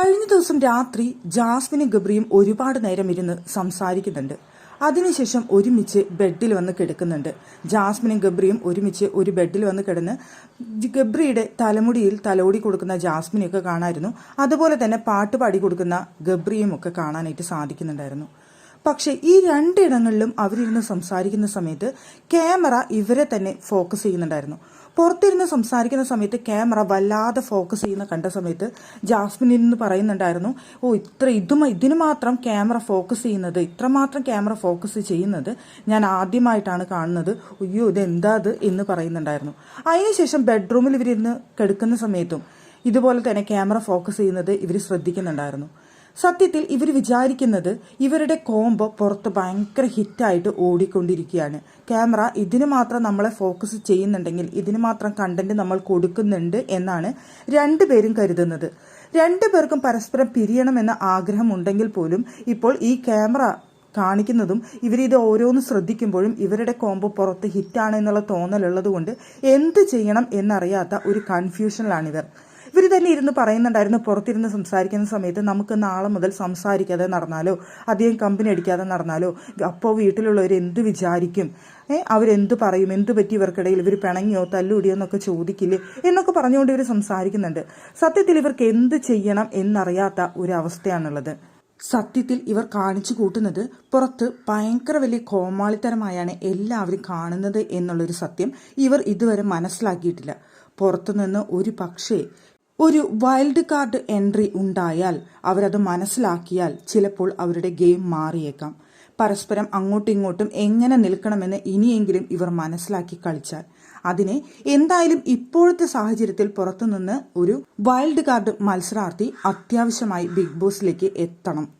കഴിഞ്ഞ ദിവസം രാത്രി ജാസ്മിനും ഗബ്രിയും ഒരുപാട് നേരം ഇരുന്ന് സംസാരിക്കുന്നുണ്ട്. അതിനുശേഷം ഒരുമിച്ച് ബെഡിൽ വന്ന് കിടക്കുന്നുണ്ട്. ജാസ്മിനും ഗബ്രിയും ഒരുമിച്ച് ഒരു ബെഡിൽ വന്ന് കിടന്ന് ഗബ്രിയുടെ തലമുടിയിൽ തലോടി കൊടുക്കുന്ന ജാസ്മിനെയൊക്കെ കാണായിരുന്നു. അതുപോലെ തന്നെ പാട്ട് പാടി കൊടുക്കുന്ന ഗബ്രിയും ഒക്കെ കാണാനായിട്ട് സാധിക്കുന്നുണ്ടായിരുന്നു. പക്ഷേ ഈ രണ്ടിടങ്ങളിലും അവരിരുന്ന് സംസാരിക്കുന്ന സമയത്ത് ക്യാമറ ഇവരെ തന്നെ ഫോക്കസ് ചെയ്യുന്നുണ്ടായിരുന്നു. പുറത്തിരുന്ന് സംസാരിക്കുന്ന സമയത്ത് ക്യാമറ വല്ലാതെ ഫോക്കസ് ചെയ്യുന്ന കണ്ട സമയത്ത് ജാസ്മിൻ ഇരുന്ന് പറയുന്നുണ്ടായിരുന്നു ഓ ഇത്ര ഇതും ഇതിനു മാത്രം ക്യാമറ ഫോക്കസ് ചെയ്യുന്നത് ഇത്രമാത്രം ക്യാമറ ഫോക്കസ് ചെയ്യുന്നത് ഞാൻ ആദ്യമായിട്ടാണ് കാണുന്നത്. അയ്യോ ഇത്? എന്താ അത് എന്ന് പറയുന്നുണ്ടായിരുന്നു. അതിനുശേഷം ബെഡ്റൂമിൽ ഇവരിരുന്ന് കിടക്കുന്ന സമയത്തും ഇതുപോലെ തന്നെ ക്യാമറ ഫോക്കസ് ചെയ്യുന്നത് ഇവർ ശ്രദ്ധിക്കുന്നുണ്ടായിരുന്നു. സത്യത്തിൽ ഇവർ വിചാരിക്കുന്നത് ഇവരുടെ കോംബോ പുറത്ത് ഭയങ്കര ഹിറ്റായിട്ട് ഓടിക്കൊണ്ടിരിക്കുകയാണ്. ക്യാമറ ഇതിന് മാത്രം നമ്മളെ ഫോക്കസ് ചെയ്യുന്നുണ്ടെങ്കിൽ ഇതിന് മാത്രം കണ്ടന്റ് നമ്മൾ കൊടുക്കുന്നുണ്ട് എന്നാണ് രണ്ടുപേരും കരുതുന്നത്. രണ്ടുപേർക്കും പരസ്പരം പിരിയണമെന്ന ആഗ്രഹമുണ്ടെങ്കിൽ പോലും ഇപ്പോൾ ഈ ക്യാമറ കാണിക്കുന്നതും ഇവരിത് ഓരോന്ന് ശ്രദ്ധിക്കുമ്പോഴും ഇവരുടെ കോംബോ പുറത്ത് ഹിറ്റാണ് എന്നുള്ള തോന്നലുള്ളത് കൊണ്ട് എന്ത് ചെയ്യണം എന്നറിയാത്ത ഒരു കൺഫ്യൂഷനിലാണിവർ തന്നെ ഇരുന്ന് പറയുന്നുണ്ടായിരുന്നു പുറത്തിരുന്ന് സംസാരിക്കുന്ന സമയത്ത് നമുക്ക് നാളെ മുതൽ സംസാരിക്കാതെ നടന്നാലോ അധികം കമ്പനി അടിക്കാതെ നടന്നാലോ അപ്പോൾ വീട്ടിലുള്ളവർ എന്ത് വിചാരിക്കും? അവരെന്ത് പറയും? എന്ത് പറ്റി ഇവർക്കിടയിൽ? ഇവർ പിണങ്ങിയോ തല്ലുടിയോ എന്നൊക്കെ ചോദിക്കില്ലേ? എന്നൊക്കെ പറഞ്ഞുകൊണ്ട് ഇവർ സംസാരിക്കുന്നുണ്ട്. സത്യത്തിൽ ഇവർക്ക് എന്ത് ചെയ്യണം എന്നറിയാത്ത ഒരു അവസ്ഥയാണുള്ളത് സത്യത്തിൽ ഇവർ കാണിച്ചു കൂട്ടുന്നത് പുറത്ത് ഭയങ്കര വലിയ കോമാളിത്തരമായാണ് എല്ലാവരും കാണുന്നത് എന്നുള്ളൊരു സത്യം ഇവർ ഇതുവരെ മനസ്സിലാക്കിയിട്ടില്ല. പുറത്തുനിന്ന് ഒരു പക്ഷേ ഒരു വൈൽഡ് കാർഡ് എൻട്രി ഉണ്ടായാൽ അവരത് മനസ്സിലാക്കിയാൽ ചിലപ്പോൾ അവരുടെ ഗെയിം മാറിയേക്കാം. പരസ്പരം അങ്ങോട്ടും ഇങ്ങോട്ടും എങ്ങനെ നിൽക്കണമെന്ന് ഇനിയെങ്കിലും ഇവർ മനസ്സിലാക്കി കളിച്ചാൽ. അതിനെ എന്തായാലും ഇപ്പോഴത്തെ സാഹചര്യത്തിൽ പുറത്തുനിന്ന് ഒരു വൈൽഡ് കാർഡ് മത്സരാർത്ഥി അത്യാവശ്യമായി ബിഗ് ബോസിലേക്ക് എത്തണം.